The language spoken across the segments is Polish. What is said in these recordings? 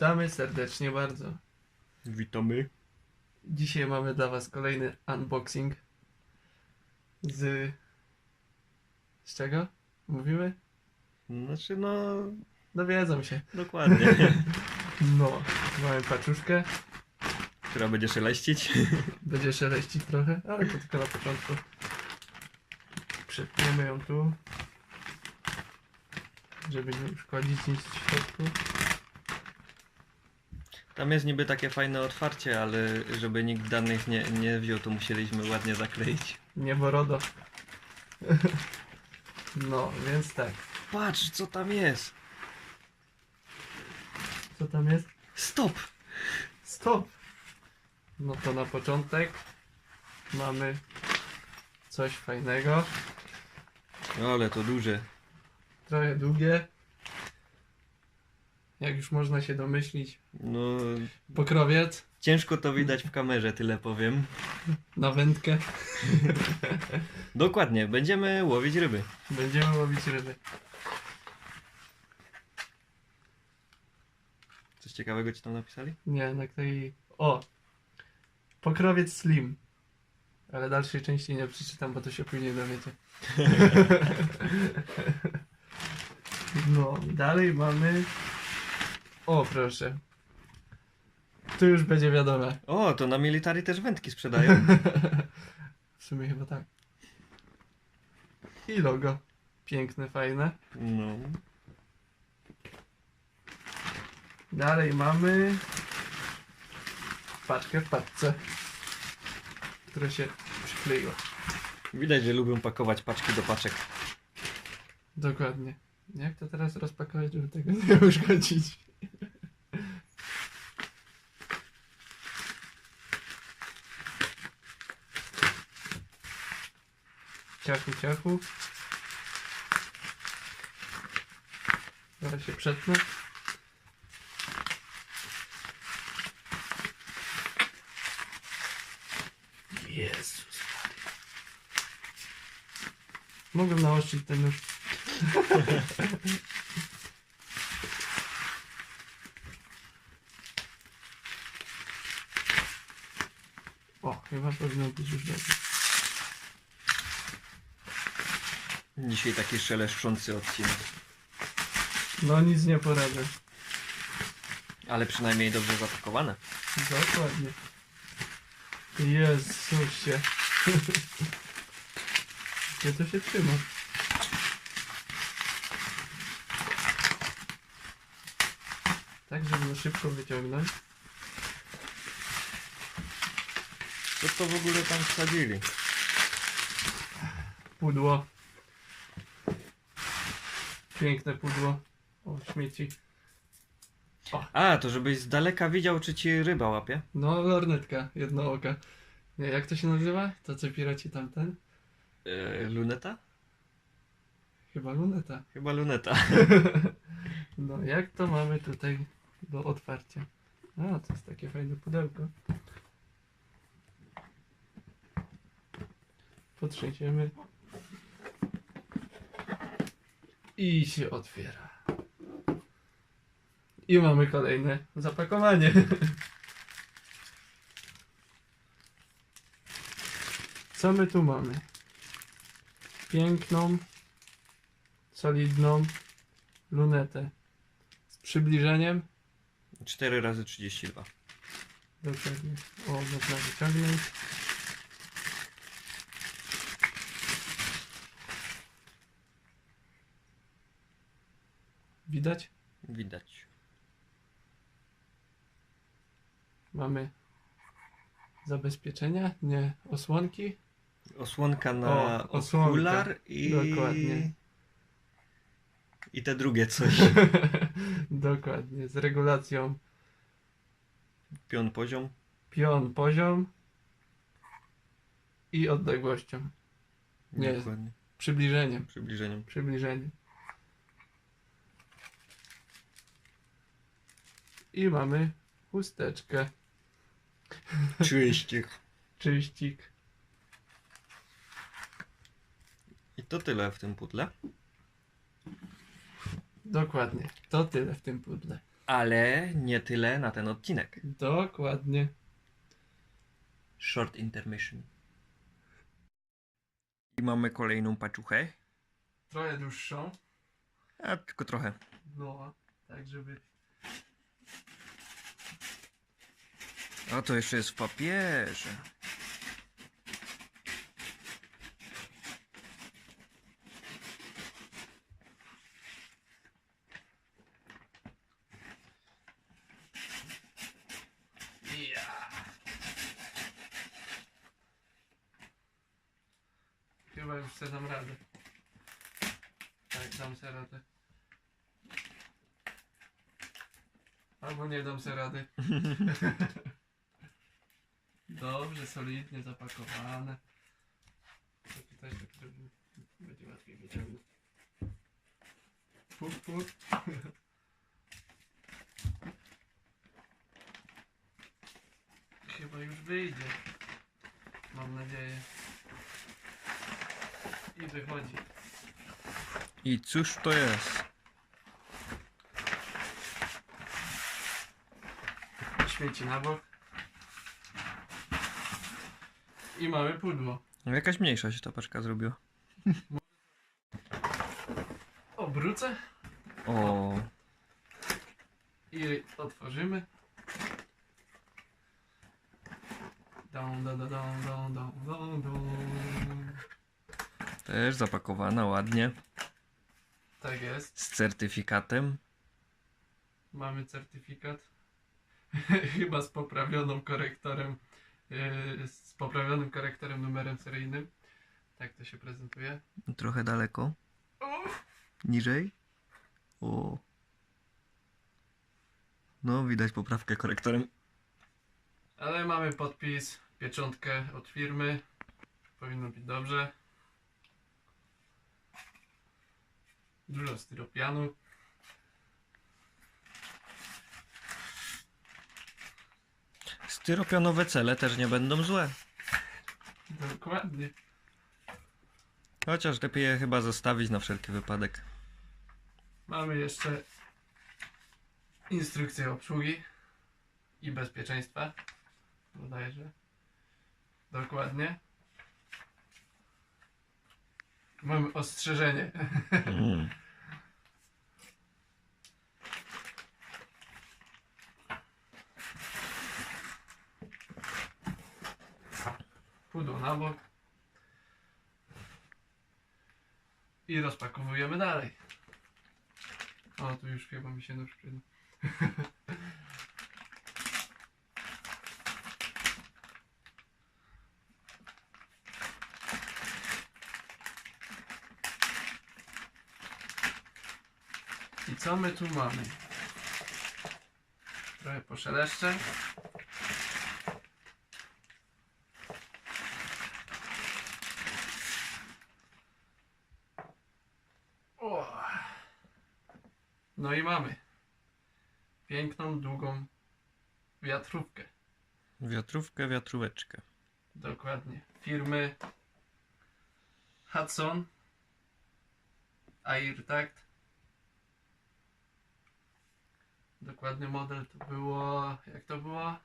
Witamy serdecznie bardzo. Witamy. Dzisiaj mamy dla Was kolejny unboxing z. Z czego? Mówimy? Znaczy no, Dowiedzą się. dokładnie. No, mamy paczuszkę. Która będzie szeleścić. Będzie szeleścić trochę, ale to tylko na początku. Przetniemy ją tu, żeby nie uszkodzić nic w środku. Tam jest niby takie fajne otwarcie, ale żeby nikt danych nie, nie wziął, to musieliśmy ładnie zakleić. Nieborodo. No, więc tak. Patrz, co tam jest. Co tam jest? Stop! Stop! No to na początek mamy coś fajnego. Ale to duże. Trochę długie. Jak już można się domyślić, No, pokrowiec ciężko to widać w kamerze, tyle powiem. na wędkę. Dokładnie, będziemy łowić ryby. Będziemy łowić ryby. Coś ciekawego ci tam napisali? Nie, na tej. O! Pokrowiec Slim. Ale dalszej części nie przeczytam, bo to się później dowiecie. No, dalej mamy. O, proszę. Tu już będzie wiadome. O, to na military też wędki sprzedają. W sumie chyba tak. I logo. Piękne, fajne. No. Dalej mamy paczkę w paczce, która się przykleiła. Widać, że lubią pakować paczki do paczek. Dokładnie. Jak to teraz rozpakować, żeby tego nie uszkodzić? Ciachu, ciachu. Zaraz się przetnę. Jezus. Mogłem naostrzyć ten nóż. O, chyba powinno być już dobrze. Dzisiaj taki szeleszczący odcinek. No nic nie poradzę. Ale przynajmniej dobrze zapakowane. Dokładnie. Jezusie. Gdzie to się trzyma? Tak, żeby go szybko wyciągnąć. Co to w ogóle tam wsadzili? Pudło. Piękne pudło. O, śmieci. A, to żebyś z daleka widział, czy ci ryba łapie. No, lornetka, jedno oka. Nie, jak to się nazywa? To co piraci tamten? E, luneta? Chyba luneta. Chyba luneta. No, jak to mamy tutaj do otwarcia? A, to jest takie fajne pudełko. Potrzęsiemy. I się otwiera. I mamy kolejne zapakowanie. Co my tu mamy? Piękną, solidną lunetę. Z przybliżeniem. 4 razy 32. Dokładnie. O, można wyciągnąć. Widać? Widać. Mamy zabezpieczenia, nie osłonki. Osłonka na O, osłonka. okular i... Dokładnie. I te drugie coś. Dokładnie, z regulacją Pion poziom. pion poziom i odległością, Nie. Dokładnie. przybliżeniem, Przybliżeniem. przybliżeniem. I mamy chusteczkę, Czyścik. czyścik. I to tyle w tym pudle. Dokładnie, to tyle w tym pudle. Ale nie tyle na ten odcinek. Dokładnie. Short intermission. I mamy kolejną paczuchę. Trochę dłuższą. A tylko trochę. No, tak żeby... A to jeszcze jest w papierze. Ja. Chyba już sobie dam radę. Tak, dam sobie radę. Albo nie dam sobie rady. Dobrze, solidnie zapakowane. To tutaj tak zrobimy. Będzie łatwiej wyciągnąć. Puf, puf. Chyba już wyjdzie. Mam nadzieję. I wychodzi. I cóż to jest? Śmieci na bok. I mamy pudło. No, Jakaś mniejsza się ta paczka zrobiła. Obrócę O, i otworzymy. Dum, dum, dum, dum, dum, dum, dum. też zapakowana ładnie. Tak jest. Z certyfikatem. Mamy certyfikat. Chyba z poprawioną korektorem. Yy, Z poprawionym korektorem numerem seryjnym. Tak to się prezentuje. Trochę daleko. Niżej. O. No, widać poprawkę korektorem. Ale mamy podpis, pieczątkę od firmy. Powinno być dobrze. Dużo styropianu. Styropianowe cele też nie będą złe. Dokładnie. Chociaż lepiej je chyba zostawić na wszelki wypadek. Mamy jeszcze instrukcję obsługi i bezpieczeństwa. Bodajże. Dokładnie. Mamy ostrzeżenie. Mm. Pudło na bok. I rozpakowujemy dalej. O, tu już chyba mi się przyda. I co my tu mamy? Trochę poszeleszczę. O. No i mamy piękną, długą wiatrówkę. Wiatrówkę, wiatróweczkę. Dokładnie. Firmy Hudson AirTact. Dokładny model to było. Jak to było?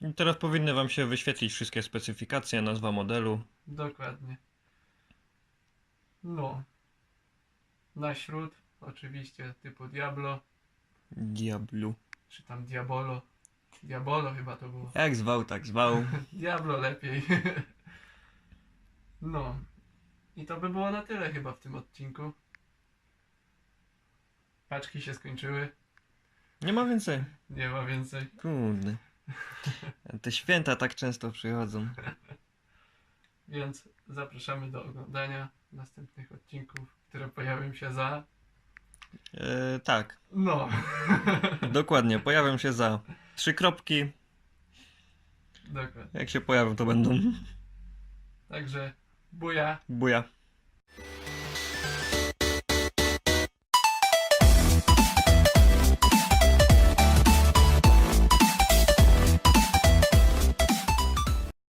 I teraz powinny Wam się wyświetlić wszystkie specyfikacje, nazwa modelu. Dokładnie. No. Na śród, oczywiście typu Diablo, Diablu. czy tam Diabolo. Diabolo chyba to było. Jak zwał, tak zwał. Diablo lepiej. No. I to by było na tyle chyba w tym odcinku. Paczki się skończyły. Nie ma więcej. Nie ma więcej. Kurde. Te święta tak często przychodzą. Więc zapraszamy do oglądania następnych odcinków, które pojawią się za. E, tak, No. dokładnie. Pojawią się za trzy kropki. Dokładnie. Jak się pojawią, to będą Także buja. buja.